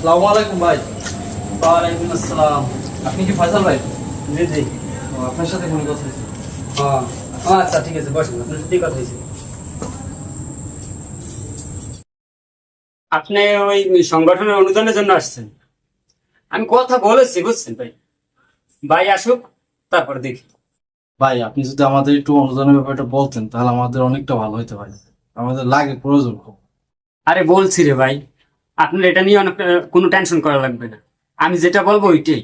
সালামু আলাইকুম ভাই। ওয়ালাইকুম আসসালাম। আপনি কি ফয়সাল ভাই? জি জি। আপনার সাথে ফোন কথা ও, আচ্ছা ঠিক আছে বসুন। আপনার সাথেই কথা হয়েছে। আপনি ওই সংগঠনের অনুদানের জন্য আসছেন। আমি কথা বলেছি বুঝছেন ভাই? ভাই আসুক তারপর দেখি। ভাই আপনি যদি আমাদের একটু অনুদানের ব্যাপারটা বলতেন তাহলে আমাদের অনেকটা ভালো হইতে পারে আমাদের লাগে প্রয়োজন খুব। আরে বলছি রে ভাই আপনার এটা নিয়ে অনেক কোনো টেনশন করা লাগবে না। আমি যেটা বলব ওইটাই।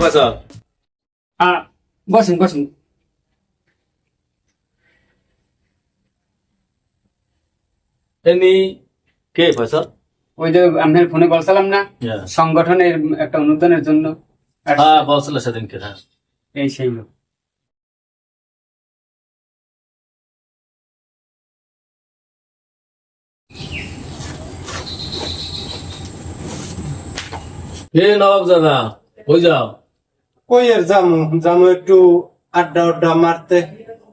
ফয়সাল বসেন বসেন। এমনি কে ফয়সাল ওই যে আপনার ফোনে বলছিলাম না? Yeah. সংগঠনের একটা অনুদানের জন্য। হ্যাঁ বলছিল সেদিনকে হ্যাঁ। এই সেই লোক। কে নবাব দাদা ওই যাও। কই আর যামু যামু একটু আড্ডা আড্ডা মারতে।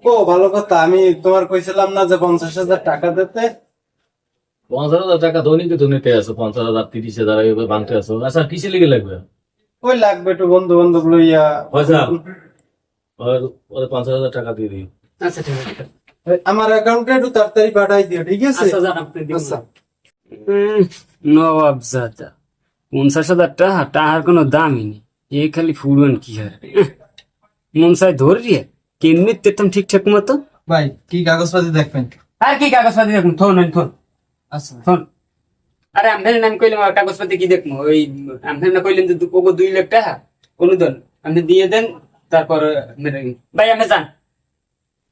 ও ভালো কথা আমি তোমার কইছিলাম না যে পঞ্চাশ হাজার টাকা দিতে। পঞ্চাশ হাজার টাকা দৈনিক তো নিতে আছো পঞ্চাশ হাজার তিরিশ হাজার এইভাবে বানতে আছো। আচ্ছা কিসে লেগে লাগবে? ওই লাগবে একটু বন্ধু বান্ধব লইয়া পয়সা ওর পঞ্চাশ হাজার টাকা দিয়ে দিই আচ্ছা ঠিক আছে। আমার অ্যাকাউন্টে একটু তাড়াতাড়ি পাঠাই দিও ঠিক আছে? আচ্ছা যান আপনি দিন। আচ্ছা। নবাব জাদা পঞ্চাশ হাজার টাকা টাকার কোনো দামই নেই। এ খালি ফুলবেন কি আর মন চাই ধরি কেমনি তেতাম ঠিকঠাক মতো ভাই কি কাগজপাতি দেখবেন আর কি কাগজপাতি দেখুন থোন হইন থোন আচ্ছা থোন আরে আমদের নাম কইলাম আর কাগজপাতি কি দেখব ওই আমদের না কইলেন যে দু- ওগো দুই লাখ টাকা অনুদান আপনি দিয়ে দেন তারপর। ভাই আপনি যান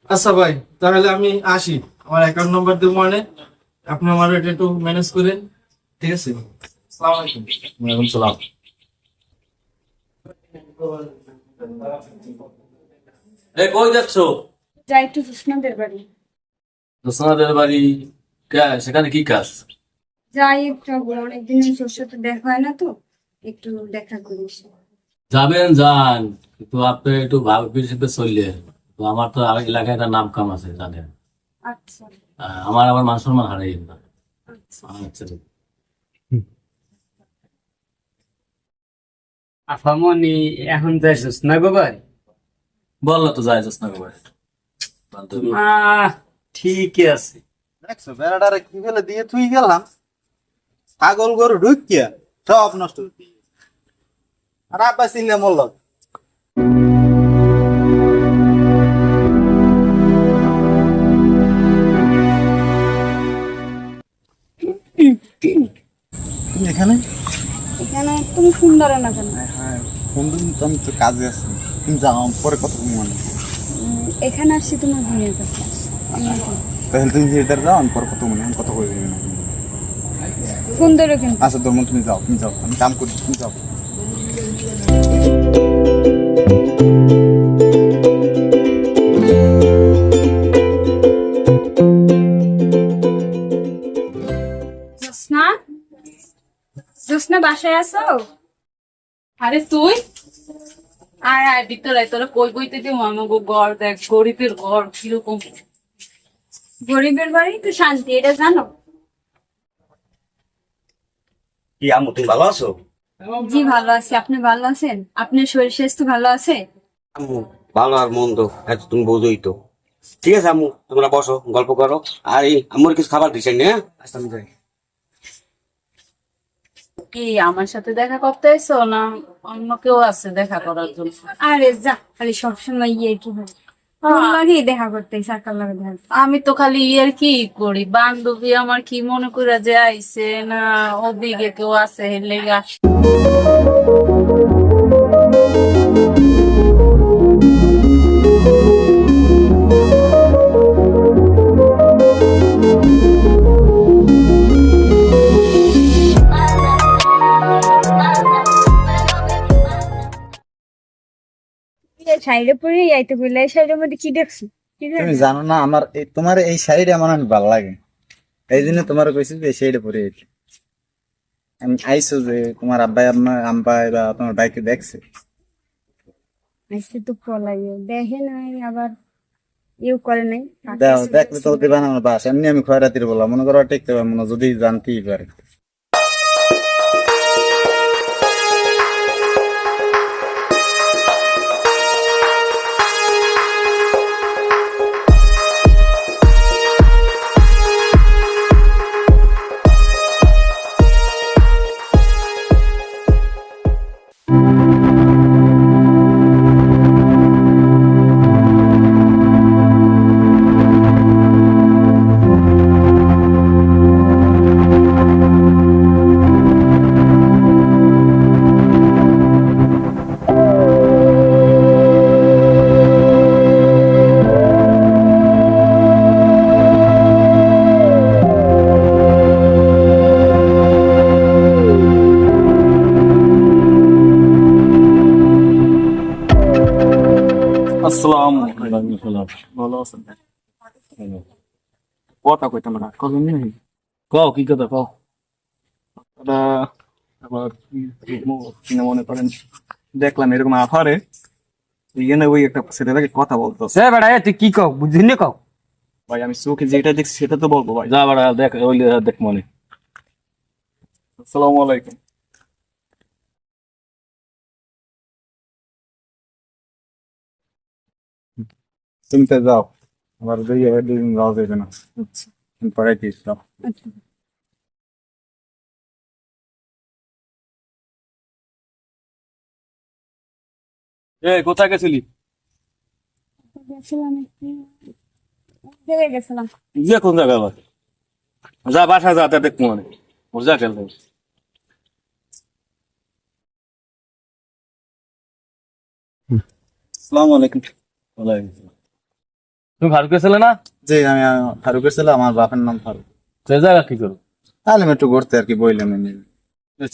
আচ্ছা ভাই তাহলে আমি আসি আমার অ্যাকাউন্ট নাম্বার দেবো মানে আপনি আমার এটা একটু ম্যানেজ করেন ঠিক আছে আসসালামু আলাইকুম ওয়ালাইকুম সালাম কই যাচ্ছ? যাই একটু বাড়ি। বাড়ি সেখানে কি কাজ? যাই একটু অনেকদিন তোর সাথে দেখা হয় না তো একটু দেখা করিস যাবেন যান। কিন্তু আপনি একটু ভাবে হিসেবে চললে তো আমার তো আর এলাকায় একটা নাম কাম আছে জানেন। আচ্ছা। আমার আবার মান সম্মান হারাই না। আচ্ছা। আফামনি এখন যাইছিস না গো ভাই বলল তো যাই যাস না গো আহ ঠিকই আছে। দেখছ বেড়াটারে কি ফেলে দিয়ে তুই গেলাম। ছাগল গরু ঢুকিয়া সব নষ্ট আর আব্বা চিনলে মল্ল এখানে? এখানে তুমি সুন্দর না কেন? হ্যাঁ ফোন দিন তো আমি তো কাজে আছি। তুমি যাও পরে কথা মানে। উম, এখানে আসছি তোমার বোনের কাছে। তাহলে তুমি এটার যাও আমি পরে কথা মনে আমি কথা বলে দিবি না ফোন ধরো কিন্তু। আচ্ছা তোর তুমি যাও তুমি যাও আমি কাম করি তুমি যাও। বাসায় আছো? আরে তুই? আয় আয় ভিতরে তোরা কই বইতে দিব? আমাকে ঘর দেখ গরিবের ঘর কীরকম? গরিবের বাড়ি? তো শান্তি এটা জানো? কি আম্মু তুমি ভালো আছো? জি ভালো আছি। আপনি ভালো আছেন? আপনার শরীর স্বাস্থ্য ভালো আছে? আম্মু ভালো আর মন্দ এত তুমি বোঝোই তো। ঠিক আছে আম্মু তোমরা বসো গল্প করো। আর এই আম্মুর কিছু খাবার দিছেন হ্যাঁ? আমি যাই। কি আমার সাথে দেখা করতে এসো না অন্য কেউ আছে দেখা করার জন্য? আরে যা খালি সবসময় ইয়ে কি হয়? লাগে দেখা করতে সরকার লাগে আমি তো খালি ইয়ের কি করি? বান্ধবী আমার কি মনে করে যে আইসে না ওদিকে কেউ আছে হেলে লেগে শাড়িটা পরে যাইতে বললে এই শাড়ির মধ্যে কি দেখছ? তুমি জানো না আমার তোমার এই শাড়িটা আমার অনেক ভালো লাগে। এই জন্য তোমার কইছি যে এই শাড়িটা পরে আইতে। আমি আইসো যে তোমার আব্বাই আম্মা আম্বাই বা তোমার বাইকে দেখছে। আজকে তো পলাই দেখে নাই আবার ইউ করে নাই। দেখলে তো দিবা না আমার বাস। এমনি আমি খয়রাতির বললাম। মনে করো টেকতে পারব না যদি জানতেই পারে। কথা কইতাম না কজন নেই কও কি কথা কও? এটা আবার কি ম- কিনা মনে করেন দেখলাম এরকম আফারে এখানে ওই একটা ছেলেটাকে কথা বলতো। সে বেড়া তুই কি কও? বুঝলি না কও? ভাই আমি চোখে যেটা দেখছি সেটা তো বলব ভাই। যা বাড়া দেখ ওই দেখ মনে। আসসালামু আলাইকুম। তুমি তো যাও। আবার দুই দুই দিন যাওয়া যাবে না। আমি পড়াইতেছি যাও এ কোথায় গেছিলি? গেছিলাম জায়গায় গেছিলাম। যে কোন আবার? যা বাসা যা তা দেখ মনে ওর যা খেলতে আসসালামু আলাইকুম। তুমি ফারুক ছেলে না? জি আমি ফারুকের ছেলে আমার বাপের নাম ফারুক। সে জায়গা কি করো? তাহলে আমি একটু ঘুরতে আর কি বইলাম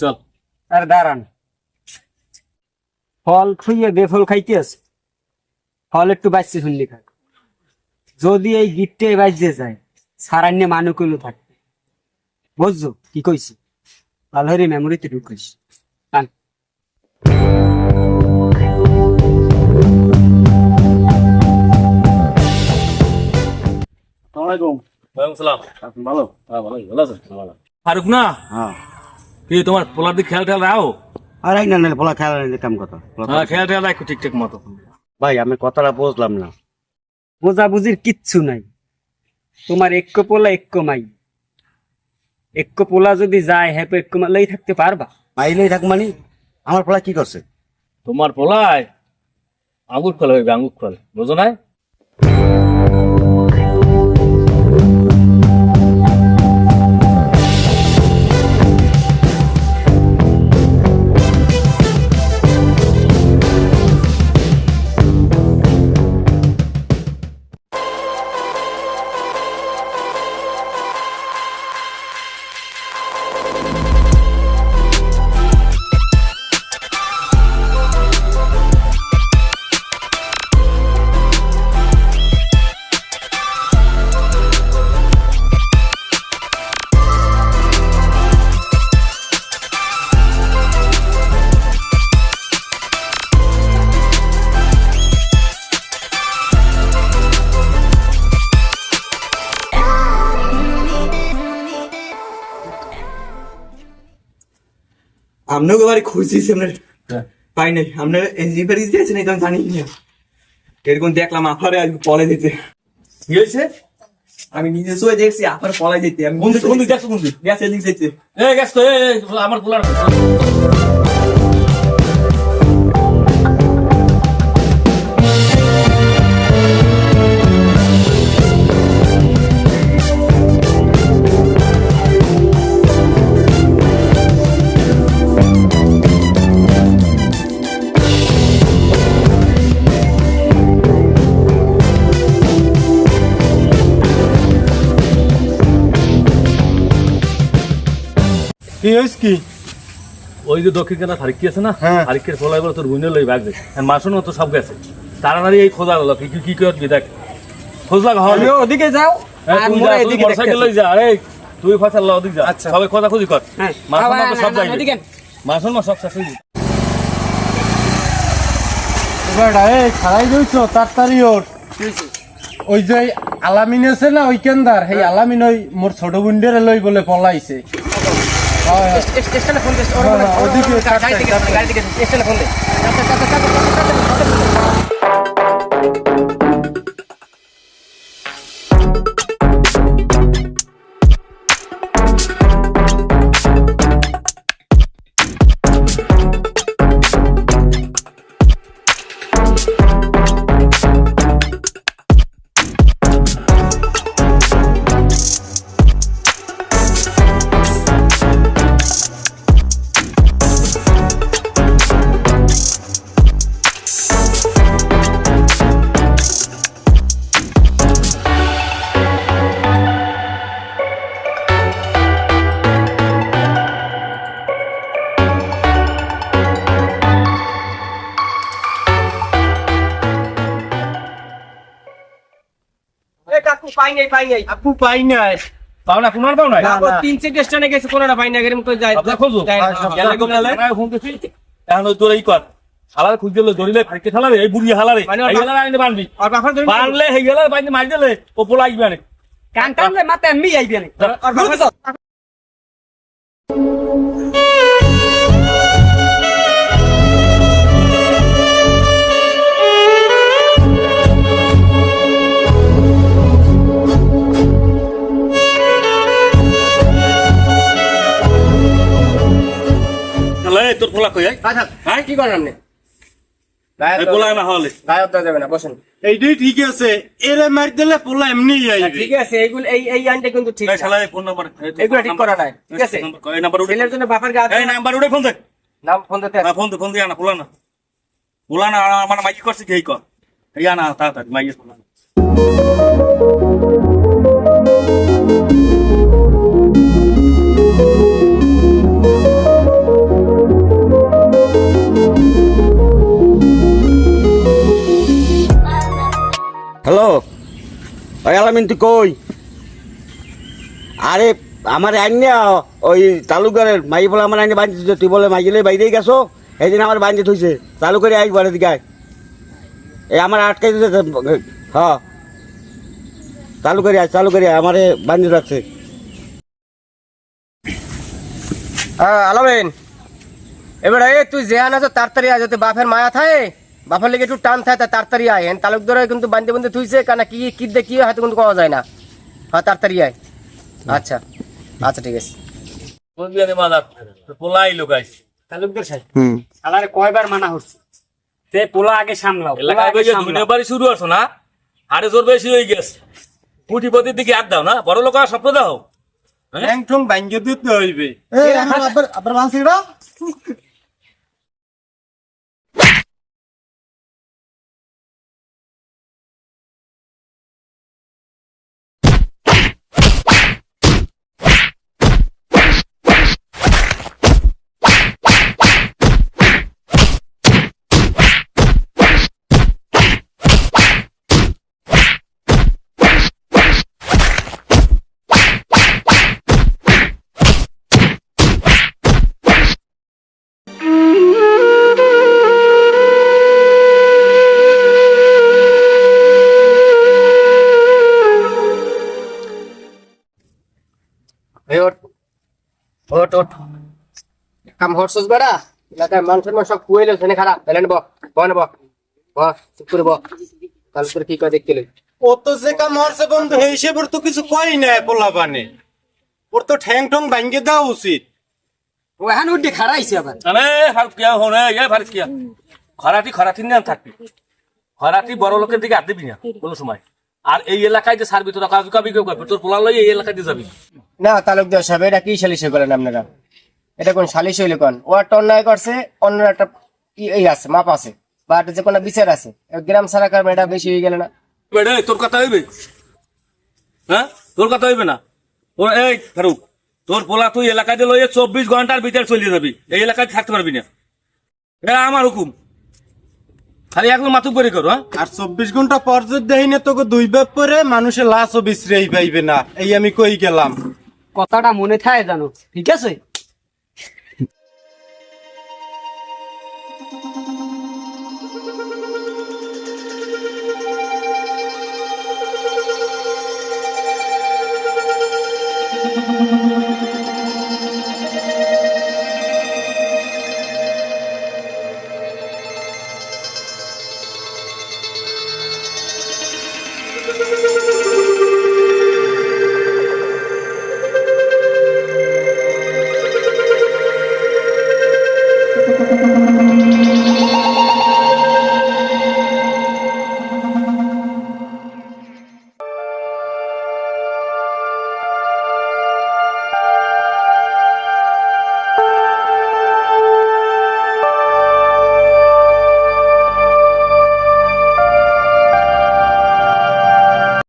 চল। আরে দাঁড়ান। ফল খুইয়ে বেফল খাইতে আছে। ফল একটু বাঁচতে শুনলি খাক যদি এই গিফটে বাঁচতে যায় সারান্যে মানু কোনো থাকবে। বুঝছ? কি কইছি? ভালো হরে মেমোরিতে ঢুকিস ওয়ালাইকুম ভালো? হ্যাঁ ভালো ভালো আছেন ভালো ফারুক না? হ্যাঁ। কি তোমার পোলার দিকে খেয়াল টেয়াল রাও? আর এই না না বলা খেলা নিতাম কথা। হ্যাঁ খেয়াল টেয়াল রাখো ঠিকঠাক মতো। ভাই আমি কথাটা বুঝলাম না। বোঝাবুঝির কিচ্ছু নাই। তোমার এক পোলা এক মাই। এক পোলা যদি যায় হ্যাঁ মালাই থাকতে পারবা? মাইলেই থাক মানে? আমার কি করছে? তোমার পোলায় আঙ্গুর ফল হইবে আঙ্গুর ফল বুঝো নাই? আপনাকে বাড়ি খুঁজছিস আমরা পাই নাই। আপনার এনজি বাড়ি দিয়েছেন আমি জানি না। এরকম দেখলাম আফারে আজকে পলাই দিতে কি হয়েছে? আমি নিজে শুয়ে দেখছি আফার পলাই দিতে আমি বন্ধু বন্ধু দেখছ। বন্ধু। গ্যাস এদিক যেতে এ গ্যাস তো আমার পোলার কি? ওই যে দক্ষিণ কেনা ফারিক আছে না। ফারিকের পোলা এবার তোর বুঝে লই ভাগবে মাসুন তো সব গেছে। তাড়াতাড়ি এই খোঁজা হলো কি কি- কি করবি দেখ। খোঁজ লাগা ওদিকে যাও। এই, আর তুই মোরা যা, তুই এদিকে মোটরসাইকেল লই যা। এই তুই ফসল ল ওদিক যা। সবাই খোঁজা খুঁজি কর। হ্যাঁ। সব যাইবে। সব শেষ হয়ে। এই তাড়াতাড়ি ওর ওই যে আলামিন আছে না ওই কেন্দার সেই আলামিন ওই মোর ছোট বুন্ডের লই বলে পলাইছে। স্টেশনে ফোন দিস হ্যাঁ, হ্যাঁ, ওদিকে গাড়ি থেকে স্টেশনে ফোন দে পাই নাই পাই নাই। আপু পাই নাই। পাও না তোমার পাও না। তিন চারটে স্টেশনে গেছে কোনোটা পাই না এরকম তো ফোন দিছি এখন তোর এই কর হালার খুঁজ দিলে ধরিলে ফাইকে হালারে এই বুড়ি হালারে এই হালারে আইনে বানবি আর বাফার ধরে বানলে এই হালারে বাইনে মারি দিলে ও পোলা আইবে না কান টানলে মাথা এমনি আইবি না আর বাফার পোলা কই আচ্ছা হ্যাঁ কি করেন আপনি? এই পোলা না হলে। গায়ে দেওয়া যাবে না বসেন। এইটাই ঠিক আছে এরে মারি দিলে পোলা এমনি ঠিক আছে এইগুলো এই এই আইনটা কিন্তু ঠিক না। এই ফোন নাম্বার এগুলো ঠিক করা নাই ঠিক আছে? এই নাম্বার উঠে জন্য বাপের গা এই নাম্বার উঠে ফোন দে। নাম ফোন দিতে ফোন দে ফোন দিয়ে আনা পোলা না। পোলা না আমার মাইকি করছে কি কর এই আনা তাড়াতাড়ি মাইকে পোলা হ্যালো? ওই আলামিন, তুই কই? আরে, আমার আইনে ওই তালুকারের মাই বলে আমার আইনে বাঁধতে। তুই বলে মাইলে বাইরেই গেছো? এই দিন আমার বাঁধতে থইছে চালু করে আই বাড়ির দিকে। এই আমার আটকাই দিতে হ্যাঁ চালু করে আয় চালু করে আমারে বাঁধতে রাখছে। হ্যাঁ আলামিন। এবার, এ, তুই জেহান আছো তাড়াতাড়ি যাতে বাপের মায়া থাকে। বাপের লেগে একটু টান থাকে তাড়াতাড়ি আয়। হেন তালুকদার কিন্তু বান্ধে বান্ধে থুইছে কারণ কি কি দে কি হয়তো কিন্তু পাওয়া যায় না। হ্যাঁ তাড়াতাড়ি আয়। আচ্ছা আচ্ছা ঠিক আছে। মাদার তালুকদার সাহেব আলারে কয়বার মানা হচ্ছে? তে পোলা আগে সামলাও এলাকায় আগে দুনিয়া বাড়ি শুরু আছো না? আরে জোর বেশি হয়ে গেছে। কুটিপতির দিকে হাত দাও না বড় লোক আর স্বপ্ন দাও ঠ্যাং ঠুং ভাঙ্গে দিতে হইবে। ওঠ ওঠ। কাম হরছস বেড়া? এলাকায় সব কুয়েলে সেনে খারাপ। তাহলে ব ব না ব চুপ করে ব তোর কি কয় দেখতে লই? ও তো যে কাম বন্ধু সেই হিসেবে তো কিছু কই নাই পোলা পানে ওর তো ঠ্যাং ঠং ভাঙ্গে দেওয়া উচিত। ও এখন উঠে খারাইছে আবার। আরে ফারুক কিয়া হনে এ ফারুক কিয়া খরাটি খরাটি নিয়ে থাকবি। খরাটি বড় লোকের দিকে হাত দিবি না কোনো সময়। আর এই এলাকায় যে সার্বি তোরা কাবি কাবি কেউ করবি তোর পোলা লই এই এলাকায় দিয়ে যাবি না তালুকদার সাহেব এটা কি সালিশে করেন আপনারা? এটা কোন সালিশ হইলে কোন? ও একটা অন্যায় করছে অন্য একটা এই আছে মাপ আছে বা একটা যে কোনো বিচার আছে। গ্রাম সারা কারণ এটা বেশি হয়ে গেল না। বেড়ে তোর কথা হইবে? হ্যাঁ? তোর কথা হইবে না? ওর এই ফারুক তোর পোলা তুই এলাকায় দিয়ে লইয়ে চব্বিশ ঘণ্টার ভিতরে চলে যাবি এই এলাকায় থাকতে পারবি না। এটা আমার হুকুম। খালি একলো মাতুক করে করো হ্যাঁ? আর চব্বিশ ঘণ্টা পর যদি তোকে দুই বাপ পরে মানুষের লাশও বিশ্রেই পাইবে না। এই আমি কই গেলাম? কথাটা মনে থাকে জানো ঠিক আছে